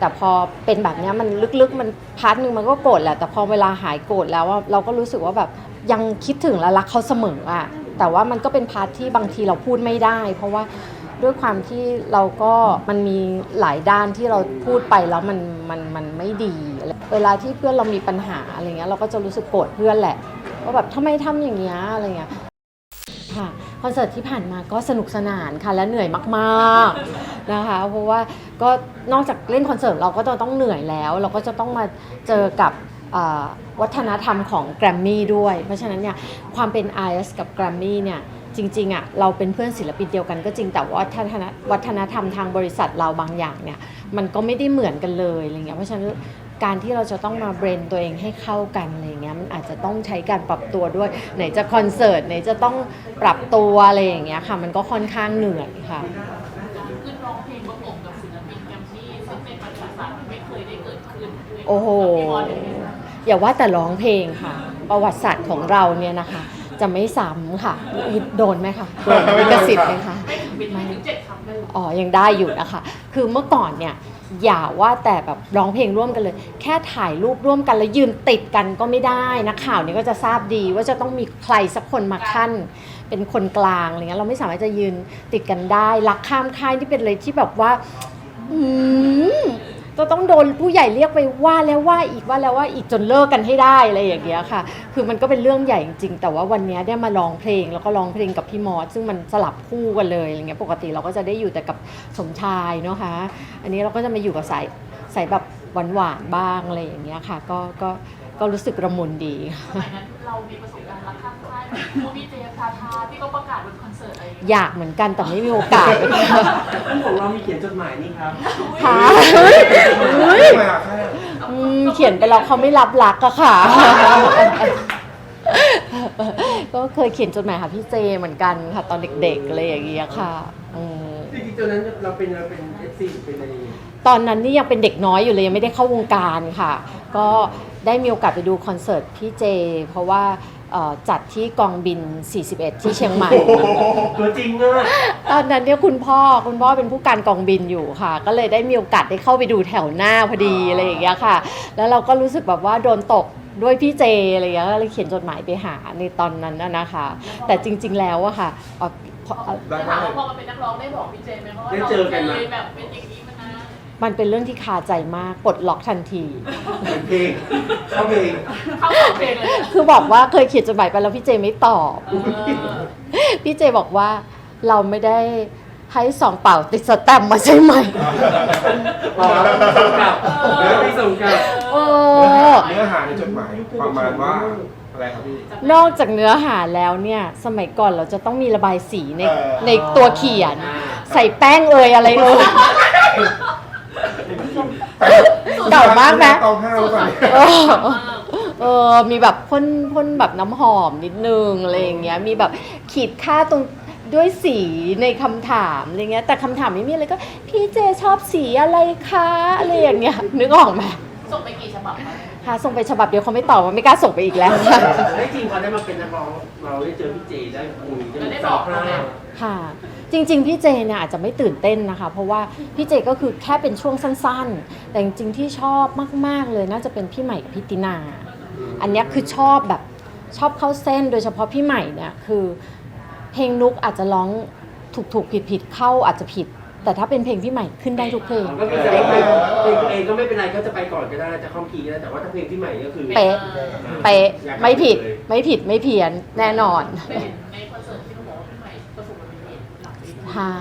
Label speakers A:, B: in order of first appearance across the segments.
A: แต่พอเป็นแบบเนี้ยมันลึกๆ มันพาร์ทหนึ่งมันก็โกรธแหละแต่พอเวลาหายโกรธแล้วอะเราก็รู้สึกว่าแบบยังคิดถึงและรักเขาเสมออะแต่ว่ามันก็เป็นพาร์ทที่บางทีเราพูดไม่ได้ เพราะว่าด้วยความที่เราก็มันมีหลายด้านที่เราพูดไปแล้วมันมันมันไม่ดี เวลาที่เพื่อนเรามีปัญหาอะไรเงี้ยเราก็จะรู้สึกโกรธเพื่อนแหละว่าแบบทำไมทำอย่างเงี้ยอะไรเงี้ย คอนเสิร์ตที่ผ่านมาก็สนุกสนานค่ะและเหนื่อยมากๆนะคะ เพราะว่าก็นอกจากเล่นคอนเสิร์ตเราก็จะต้องเหนื่อยแล้ว เราก็จะต้องมาเจอกับวัฒนธรรมของแกรมมี่ด้วย เพราะฉะนั้นเนี่ยความเป็น IS กับแกรมมี่เนี่ยจริงๆอะเราเป็นเพื่อนศิลปินเดียวกันก็จริงแต่ว่าวัฒนวัฒนธรรมทางบริษัทเราบางอย่างเนี่ยมันก็ไม่ได้เหมือนกันเลยอะไรเงี้ยเพราะฉะนั้น การที่เราจะต้องมาเบรนตัวเองให้เข้ากันอะไรเงี้ยมันอาจจะต้องใช้การปรับตัวด้วย ไหนจะคอนเสิร์ตไหนจะต้องปรับตัวอะไรอย่างเงี้ยค่ะ มันก็ค่อนข้างเหนื่อยค่ะ
B: ขึ้นร้องเพลงประกบกับศิลปินแกรมมี่ซึ่งเป็นประวัติศาสตร์ที่ไม่เคยได้เกิดขึ้น
A: โอ้โห
B: พี่บอล
A: อย่าว่าแต่ร้องเพลงค่ะ ประวัติศาสตร์ของเราเนี่ยนะคะ จะไม่ซ้ำค่ะโดนไหมคะโดนลิขสิทธิ์ไหมคะ
B: ไม่ถึงเป็นถึงเจ็ดคำได้หรอ
A: อ๋อ ยังได้อยู่นะคะ คือเมื่อก่อนเนี่ย อย่าว่าแต่แบบร้องเพลงร่วมกันเลย แค่ถ่ายรูปร่วมกันแล้วยืนติดกันก็ไม่ได้นักข่าวเนี่ยก็จะทราบดีว่าจะต้องมีใครสักคนมาขั้น เป็นคนกลางอะไรเงี้ยเราไม่สามารถจะยืนติดกันได้รักข้ามค่ายที่เป็นอะไรที่แบบว่า อืม จะต้องโดนผู้ใหญ่เรียกไปว่าแล้วว่าอีกว่าแล้วว่าอีกจนเลิกกันให้ได้อะไรอย่างเงี้ยค่ะ คือมันก็เป็นเรื่องใหญ่จริงๆแต่ว่าวันนี้ได้มาร้องเพลงแล้วก็ร้องเพลงกับพี่มอสซึ่งมันสลับคู่กันเลยอะไรเงี้ยปกติเราก็จะได้อยู่แต่กับสมชายเนาะคะ อันนี้เราก็จะมาอยู่กับสายสายแบบหวานๆบ้างอะไรอย่างเงี้ยค่ะ ก็ก็ก็รู้สึกระมุนดี
B: สมัยนั้นเรามีประสบการณ์รักข้าม ค่ายมูบีเจทาทาที่เขาประกาศบนคอนเสิร์ตอะไรอย่างเงี้ย
A: อยากเหมือนกันแต่ไม่มีโอกาส
C: คู่ของเรามีเขียนจดหมายนี่ครับ
A: ค่ะ
D: เฮ้ยมาแค่
A: อืมเขียนไปแล้วเขาไม่รับรักอะค่ะ ก็เคยเขียนจดหมายหาพี่เจเหมือนกันค่ะ ตอนเด็กๆอะไรอย่างเงี้ยค่ะอืม
C: จริงๆตอนนั้นเราเป็นเราเป็นเอฟซีเป็นอะไร
A: ตอนนั้นนี่ยังเป็นเด็กน้อยอยู่เลย ยังไม่ได้เข้าวงการค่ะ ก็ได้มีโอกาสไปดูคอนเสิร์ตพี่เจ เพราะว่า เอ่อจัดที่กองบิน 41 ที่เชียงใหม่
C: ตัวจริงอะ
A: ตอนนั้นเนี่ยคุณพ่อคุณพ่อเป็นผู้การกองบินอยู่ค่ะ ก็เลยได้มีโอกาสได้เข้าไปดูแถวหน้าพอดีอะไรอย่างเงี้ยค่ะ แล้วเราก็รู้สึกแบบว่าโดนตกด้วยพี่เจอะไรอย่างเงี้ยก็เลยเขียนจดหมายไปหาในตอนนั้นน่ะนะคะ แต่จริง ๆ แล้วอะค่ะเอ่อพอ
D: ได้
B: จะ
D: ไหม
B: ถามว่าพอมาเป็นนักร้องได้บอกพี่เจไหมเพราะว่าเราเคยแบบเป็นอย่างนี้ มานาน
A: มันเป็นเรื่องที่คาใจมากปลดล็อกทันที
C: เป็นเพลงเข้าเพลง
B: เข้าของเพลงเลยอะ
A: คือบอกว่าเคยเขียนจดหมายไปแล้วพี่เจไม่ตอบ
B: เออ
A: พี่เจบอกว่าเราไม่ได้ให้สองเป่าติดสแตมป์มาใช่ไหม
C: อ๋อส่งกลับแล้วมีส่งกลับ
A: เออ
D: เนื้อหาในจดหมายประมาณว่าอะไรครับพี่
A: นอกจากเนื้อหาแล้วเนี่ย สมัยก่อนเราจะต้องมีระบายสีใน
D: เออ
A: ในตัวเขียน ใส่แป้งเอ่ยอะไรเอ่ย เก่ามากไหม
D: ตองห้าวไป
A: เออเออมีแบบพ่นพ่นแบบน้ำหอมนิดนึงอะไรอย่างเงี้ย มีแบบขีดค่าตรงด้วยสีในคำถามอะไรเงี้ย แต่คำถามไม่มีอะไรก็ พี่เจชอบสีอะไรคะอะไรอย่างเงี้ย นึกออกไหม
B: ส่งไปกี่ฉบับคะ
A: ค่ะส่งไปฉบับเดียวเขาไม่ตอบว่าไม่กล้าส่งไปอีกแล้วค่ะ
C: ได้จริงพอได้มาเป็นนักร้องเราได้เจอพี่เจได้คุยได้สอบพระ
A: ค่ะ จริง ๆ พี่เจเนี่ยอาจจะไม่ตื่นเต้นนะคะ เพราะว่าพี่เจก็คือแค่เป็นช่วงสั้นๆ แต่จริงๆที่ชอบมากๆเลยน่าจะเป็นพี่ใหม่กับพี่ตินา อันเนี้ยคือชอบแบบชอบเข้าเส้นโดยเฉพาะพี่ใหม่เนี่ยคือเพลงนุกอาจจะร้องถูกถูกผิดผิดๆเข้าอาจจะผิด แต่ถ้าเป็นเพลงพี่ใหม่ขึ้นได้ทุกเพลง
C: ก็คือแสดงว่าเพลงตัวเองก็ไม่เป็นไรก็จะไปก่อนก็ได้จะคอมพีก็ได้แต่ว่าถ้าเพลงที่ใหม่ก็คือ
A: เป๊ะ เป๊ะ ไม่ผิดไม่ผิดไม่เพี้ยนแน่นอน
B: ไป ใช่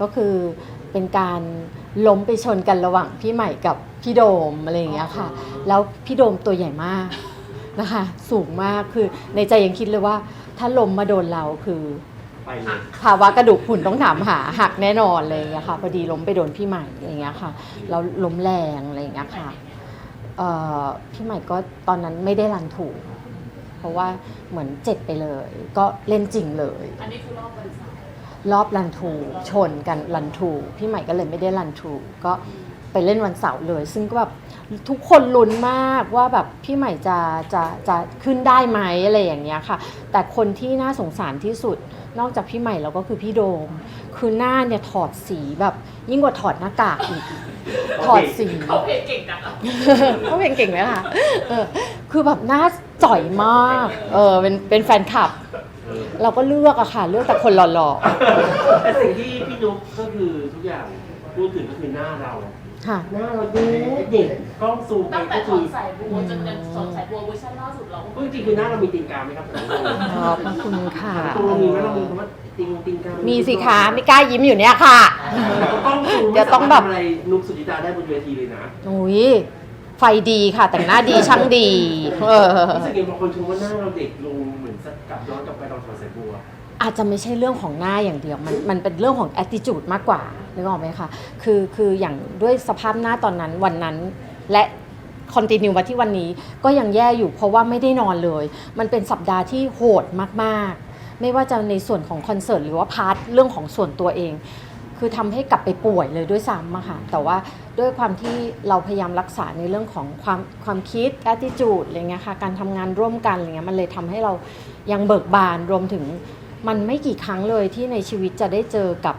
A: ก็คือเป็นการล้มไปชนกันระหว่างพี่ใหม่กับพี่โดมอะไรอย่างเงี้ยค่ะ แล้วพี่โดมตัวใหญ่มากนะคะ สูงมากคือในใจยังคิดเลยว่า ถ้าล้มมาโดนเราคือ
C: ไปเลย
A: ภาวะกระดูกพรุนต้องถามหาหักแน่นอนเลยอะค่ะพอดีล้มไปโดนพี่ใหม่อะไรอย่างเงี้ยค่ะแล้วล้มแรงอะไรอย่างเงี้ยค่ะเอ่อพี่ใหม่ก็ตอนนั้นไม่ได้รันถูก เพราะว่าเหมือนเจ็บไปเลย ก็เล่นจริงเลย
B: อันนี้คือรอบบริษัท
A: รอบรันทูชนกันรันทูพี่ใหม่ก็เลยไม่ได้รันทูก็ไปเล่นวันเสาร์เลย ซึ่งก็แบบทุกคนลุ้นมากว่าแบบพี่ใหม่จะจะจะขึ้นได้ไหมอะไรอย่างเงี้ยค่ะ แต่คนที่น่าสงสารที่สุดนอกจากพี่ใหม่แล้วก็คือพี่โดม คือหน้าเนี่ยถอดสีแบบยิ่งกว่าถอดหน้ากากอีก ถอดสี
B: เขาเพลงเก่งจังอะ
A: เขาเพลงเก่งไหมคะเออคือแบบหน้าจ่อยมากเออเป็นเป็นแฟนคลับ เราก็เลือกอะค่ะ เลือกแต่คนหล่อ
C: แต่สิ่งที่พี่นุ๊กก็คือทุกอย่างพูดถึงก็คือหน้าเรา
A: ๆค่ะ
C: หน้าเราเด็กเด็กกล้องซูมไป
B: ตั้งแต่
C: ก็
B: ถ
C: คือ
B: อนสายบัวจนยันถอนสายบัวเวอร์ชันล่าสุดเราก็
C: พูดจริงๆคือหน้าเรามีติงกาไหมครับ
A: ขอบพระคุณค่ะ
C: ตรงเรามีไหมเรามีคำว่าติงติงกา
A: มี
C: มี
A: สิคะไม่กล้ายิ้มอยู่เนี่ยค่ะ
C: กล้องซูม
A: เดี๋ยวต้องแบบ
C: ไม่สามารถทำอะไรนุ๊กสุจิตาได้บนเวทีเลยนะ
A: อุ้ย ไฟดีค่ะ แต่งหน้าดีช่างดี เออ
C: รู้สึกยังบางคนชมว่าหน้าเราเด็กลงเหมือนสักกลับย้อนกลับไปตอนถอดสายบัว
A: อาจจะไม่ใช่เรื่องของหน้าอย่างเดียว มันมันเป็นเรื่องของ attitude มากกว่านึกออกไหมคะคือคืออย่างด้วยสภาพหน้าตอนนั้นวันนั้นและ continue มาที่วันนี้ก็ยังแย่อยู่เพราะว่าไม่ได้นอนเลย มันเป็นสัปดาห์ที่โหดมากๆ ไม่ว่าจะในส่วนของคอนเสิร์ตหรือว่าพาร์ทเรื่องของส่วนตัวเอง คือทำให้กลับไปป่วยเลยด้วยซ้ำอะค่ะแต่ว่าด้วยความที่เราพยายามรักษาในเรื่องของความความคิด attitude อะไรเงี้ยค่ะการทำงานร่วมกันอะไรเงี้ยมันเลยทำให้เรายังเบิกบานรวมถึงมันไม่กี่ครั้งเลยที่ในชีวิตจะได้เจอกับ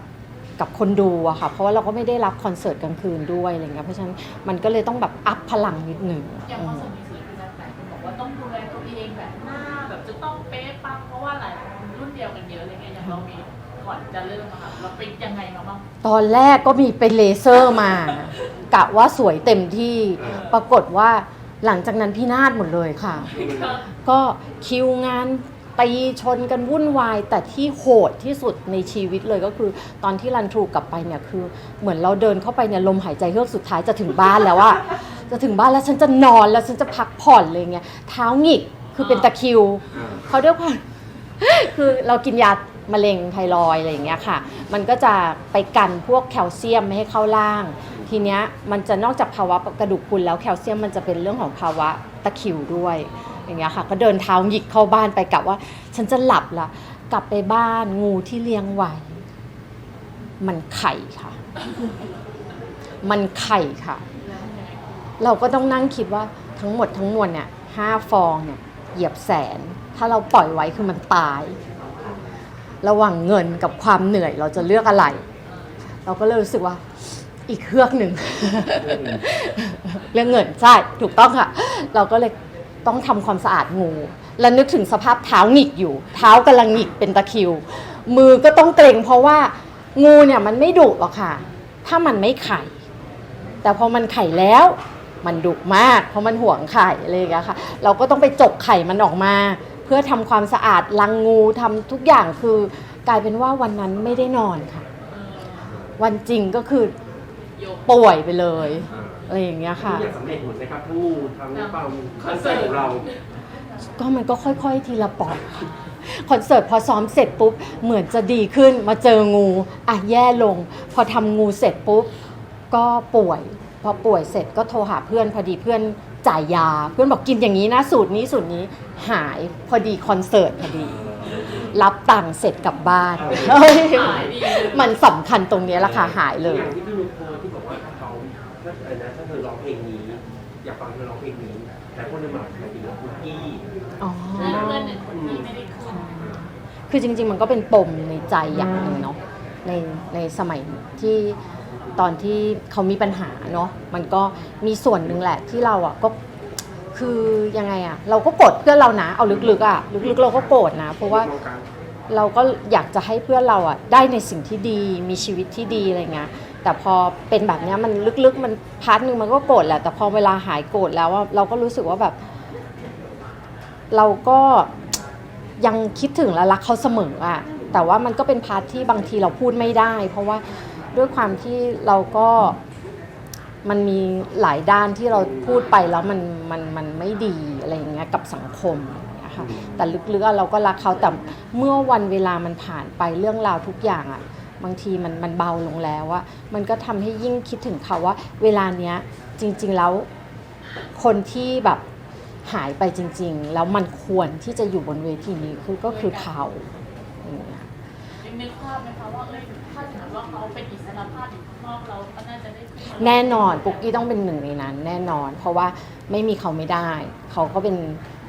A: กับคนดูอะค่ะเพราะว่าเราก็ไม่ได้รับคอนเสิร์ตกลางคืนด้วยอะไรเงี้ยเพราะฉะนั้นมันก็เลยต้องแบบอัพพลังนิดหนึ่ง
B: อย่างคอนเสิร์ต ก่อนจะเริ่มอะค่ะเราเป็นยังไงมาบ้าง
A: ตอนแรกก็มีเป็นเลเซอร์มา กะว่าสวยเต็มที่ ปรากฏว่าหลังจากนั้นพี่นาดหมดเลยค่ะ ก็คิวงานตีชนกันวุ่นวาย แต่ที่โหดที่สุดในชีวิตเลยก็คือตอนที่รันทรูกลับไปเนี่ยคือ เหมือนเราเดินเข้าไปเนี่ยลมหายใจเฮือกสุดท้ายจะถึงบ้านแล้วอะจะถึงบ้านแล้วฉันจะนอนแล้วฉันจะพักผ่อนเลยเงี้ยเท้าหงิกคือเป็นตะคริวเขาด้วยความ คือเรากินยา มะเร็งไทรอยอะไรอย่างเงี้ยค่ะ มันก็จะไปกันพวกแคลเซียมไม่ให้เข้าล่าง ทีเนี้ยมันจะนอกจากภาวะกระดูกพรุนแล้วแคลเซียมมันจะเป็นเรื่องของภาวะตะคริวด้วย อย่างเงี้ยค่ะ ก็เดินเท้าหยิกเข้าบ้านไปกลับว่า ฉันจะหลับละกลับไปบ้านงูที่เลี้ยงไว้มันไข่ค่ะ มันไข่ค่ะ เราก็ต้องนั่งคิดว่าทั้งหมดทั้งมวลเนี่ยห้าฟองเนี่ยเหยียบแสน ถ้าเราปล่อยไว้คือมันตาย ระหว่างเงินกับความเหนื่อยเราจะเลือกอะไร เราก็เลยรู้สึกว่าอีกเครื่องหนึ่งเรื่องเงินใช่ถูกต้องค่ะ เราก็เลยต้องทำความสะอาดงู แล้วนึกถึงสภาพเท้าหงิกอยู่ เท้ากำลังหงิกเป็นตะคิว มือก็ต้องเกรงเพราะว่างูเนี่ยมันไม่ดุหรอกค่ะ ถ้ามันไม่ไข่ แต่พอมันไข่แล้วมันดุมาก เพราะมันห่วงไข่อะไรอย่างเงี้ยค่ะ เราก็ต้องไปจกไข่มันออกมา เพื่อทำความสะอาดลังงูทำทุกอย่างคือกลายเป็นว่าวันนั้นไม่ได้นอนค่ะ วันจริงก็คือ
B: โยก
A: ป่วยไปเลยอะไรอย่างเงี้ยค่ะ
C: ทุกอย่างสำเร็จหมดนะครับทั้งงูทั้งเป่าคอนเสิร์ตของเรา
A: ก็มันก็ค่อยๆ ทีละปอดคอนเสิร์ตพอซ้อมเสร็จปุ๊บ เหมือนจะดีขึ้นมาเจองู อะแย่ลง พอทำงูเสร็จปุ๊บ ก็ป่วย พอป่วยเสร็จก็โทรหาเพื่อนพอดีเพื่อน จ่ายยา เพื่อนบอกกินอย่างนี้นะสูตรนี้สูตรนี้หายพอดีคอนเสิร์ตพอดี รับตังค์เสร็จกลับบ้านเฮ้ย
B: หายดีเลย
A: มันสำคัญตรงเนี้ยแหละค่ะหายเลย
C: อย่างที่พี่นุ๊กโพสต์ที่บอกว่าเขาถ้าอะไรนะถ้าเธอร้องเพลงนี้ อยากฟังเธอร้องเพลงนี้ แต่คนในหมายถึงว่าคุณกี้
A: อ๋อ
B: เพื่อนเพื่อนเนี่ยคนที่ไม่ได้ขึ้น
A: คือจริงๆ มันก็เป็นปมในใจอย่างหนึ่งเนาะในในสมัยที่ ตอนที่เขามีปัญหาเนาะมันก็มีส่วนหนึ่งแหละที่เราอะก็คือยังไงอะ เราก็โกรธเพื่อนเรานะเอาลึกๆอะลึกๆเราก็โกรธนะ เพราะว่าเราก็อยากจะให้เพื่อนเราอะได้ในสิ่งที่ดีมีชีวิตที่ดีอะไรเงี้ยแต่พอเป็นแบบเนี้ยมันลึกๆ มันพาร์ทหนึ่งมันก็โกรธแหละแต่พอเวลาหายโกรธแล้วอะเราก็รู้สึกว่าแบบ เราก็ยังคิดถึงและรักเขาเสมออะแต่ว่ามันก็เป็นพาร์ทที่บางทีเราพูดไม่ได้ เพราะว่า ด้วยความที่เราก็มันมีหลายด้านที่เราพูดไปแล้วมันมันมันไม่ดีอะไรอย่างเงี้ยกับสังคมอย่างเงี้ยค่ะแต่ลึกๆอะเราก็รักเขาแต่เมื่อวันเวลามันผ่านไปเรื่องราวทุกอย่างอะบางทีมันมันเบาลงแล้วอะมันก็ทำให้ยิ่งคิดถึงเขาว่า เวลาเนี้ยจริง ๆแล้วคนที่แบบหายไปจริง ๆ แล้วมันควรที่จะอยู่บนเวทีนี้คือก็คือเขาอย่างเงี้ย
B: ยังนึกภาพไหมคะว่าเอ้ยถ้าสมมติ ว่าเขาเป็นอิสระภาพอยู่ข้างนอกเราก็น่าจะได้ขึ้นมา
A: แน่นอนปุ๊กกี้ต้องเป็นหนึ่งในนั้น แน่นอน เพราะว่าไม่มีเขาไม่ได้ เขาก็เป็น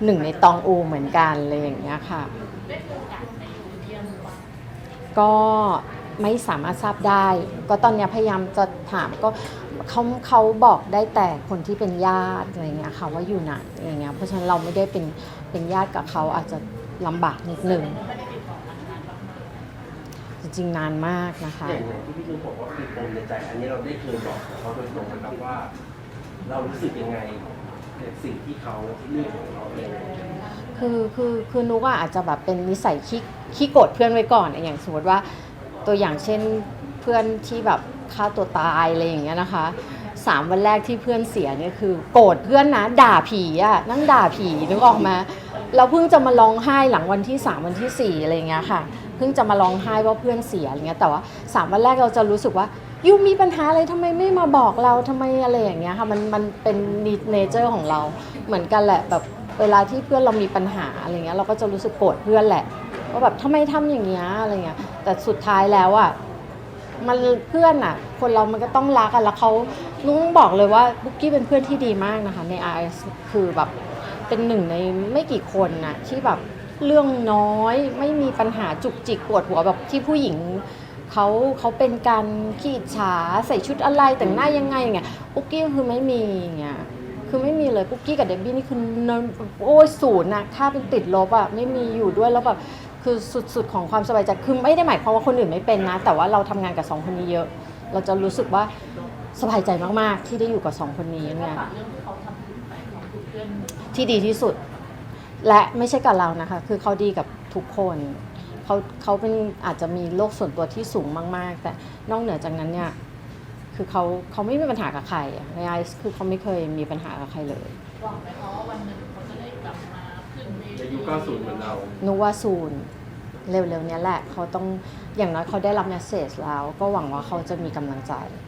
A: หนึ่งในตองอูเหมือนกันเลยอย่างเงี้ยค่ะ
B: ได้มีโอกาสไปอยู่เที่ยงหรือเปล่า
A: ก็ไม่สามารถทราบได้ ก็ตอนเนี้ยพยายามจะถามก็เขาเขาบอกได้แต่คนที่เป็นญาติอะไรเงี้ยค่ะว่าอยู่ไหนอะไรเงี้ยเพราะฉะนั้นเราไม่ได้เป็นเป็นญาติกับเขาอาจจะลำบากนิดนึง
B: ไม่ได้ติดต่อมานานมาก
A: จ ริงๆนานมากนะคะ
C: อย่างอย่างที่พี่นุ้บอกว่ามีปมในใจ อันนี้เราได้เคยบอกกับเขาโดยตรงนะครับว่า เรารู้สึกยังไงในสิ่งที่เขาเรื่องของเราเอง
A: คือคือคือนุกอะอาจจะแบบเป็นนิสัยขี้ขี้โกรธเพื่อนไว้ก่อนอะอย่างสมมติว่าตัวอย่างเช่นเพื่อนที่แบบฆ่าตัวตายอะไรอย่างเงี้ยนะคะสามวันแรกที่เพื่อนเสียเนี่ยคือ โกรธเพื่อนนะด่าผีอะนั่งด่าผีนึกออกมาเราเพิ่งจะมาร้องไห้หลังวันที่สามวันที่สี่อะไรอย่างเงี้ยค่ะ เพิ่งจะมาร้องไห้ว่าเพื่อนเสียอะไรเงี้ยแต่ว่าสามวันแรกเราจะรู้สึกว่ายูมีปัญหาอะไรทำไมไม่มาบอกเราทำไมอะไรอย่างเงี้ยค่ะมันมันเป็นเนเจอร์ของเราเหมือนกันแหละแบบเวลาที่เพื่อนเรามีปัญหาอะไรเงี้ยเราก็จะรู้สึกโกรธเพื่อนแหละว่าแบบทำไมทำอย่างเงี้ยอะไรเงี้ยแต่สุดท้ายแล้วอะมันเพื่อนอะ คนเรามันก็ต้องรักกันแล้วเขานุ้งบอกเลยว่าบุ๊กกี้เป็นเพื่อนที่ดีมากนะคะใน RS คือแบบเป็นหนึ่งในไม่กี่คนนะที่แบบ เรื่องน้อยไม่มีปัญหาจุกจิกปวดหัวแบบที่ผู้หญิงเขาเขาเป็นการขี้อิจฉาใส่ชุดอะไรแต่งหน้ายังไงอย่างเงี้ยปุ๊กกี้คือไม่มีอย่างเงี้ยคือไม่มีเลยปุ๊กกี้กับเดบบี้นี่คือเนินโอ้ยศูนย์นะค่าเป็นติดลบอะไม่มีอยู่ด้วยแล้วแบบคือสุดๆของความสบายใจคือไม่ได้หมายความว่าคนอื่นไม่เป็นนะ แต่ว่าเราทำงานกับสองคนนี้เยอะ เราจะรู้สึกว่าสบายใจมากๆ ที่ได้อยู่กับสองคนนี้
B: ๆก็
A: เนี่ย
B: ฝากเรื่องที่เขาทำไปของเพื่อน
A: ที่ดีที่สุด และไม่ใช่กับเรานะคะ คือเขาดีกับทุกคนเขาเขาเป็นอาจจะมีโลกส่วนตัวที่สูงมาก ๆ แต่นอกเหนือจากนั้นเนี่ยคือเขาเขาไม่มีปัญหากับใครอะในไอซ์คือเขาไม่เคยมีปัญหากับใครเลย
B: หวังไหมคะว่าวันหนึ่งเขาจะได้กลับมาขึ้นเว
C: ใน
B: ที
C: ยุค90เหมือนเรา
A: นุว่าซูนเร็วๆเนี้ยแหละเขาต้องอย่างน้อยเขาได้รับเมสเซจแล้ว ก็หวังว่าเขาจะมีกำลังใจ
B: แ